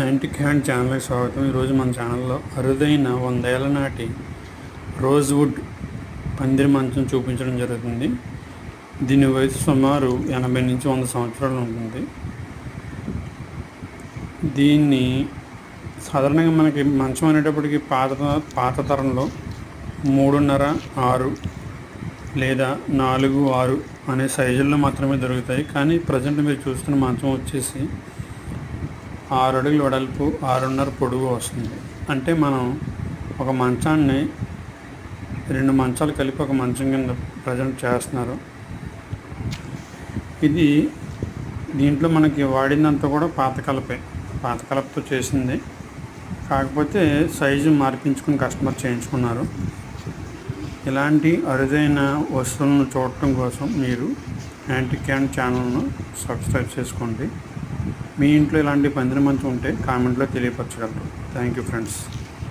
Antique hand ఛానల్కి స్వాగతం. ఈరోజు మన ఛానల్లో అరుదైన వందేళ్ళ నాటి రోజ్ వుడ్ పందిరి మంచం చూపించడం జరుగుతుంది. దీని వయసు సుమారు ఎనభై నుంచి వంద సంవత్సరాలు ఉంటుంది. దీన్ని సాధారణంగా మనకి మంచం అనేటప్పటికి పాత పాత తరంలో మూడున్నర ఆరు లేదా నాలుగు ఆరు అనే సైజుల్లో మాత్రమే దొరుకుతాయి. కానీ ప్రజెంట్ మీరు చూస్తున్న మంచం వచ్చేసి ఆరు అడుగుల వెడల్పు ఆరున్నర పొడుగు వస్తుంది. అంటే మనం ఒక మంచాన్ని రెండు మంచాలు కలిపి ఒక మంచం కింద ప్రజెంట్ చేస్తున్నారు. ఇది దీంట్లో మనకి వాడిందంతా కూడా పాత కలపే పాత కలపతో చేసింది. కాకపోతే సైజు మార్పించుకుని కస్టమర్ చేయించుకున్నారు. ఇలాంటి అరుదైన వస్తువులను చూడటం కోసం మీరు యాంటీ క్యాన్ ఛానల్ను సబ్స్క్రైబ్ చేసుకోండి. మీ ఇంట్లో ఇలాంటి పందిరి మంచి ఉంటే కామెంట్లో తెలియపరచగలరు. Thank you friends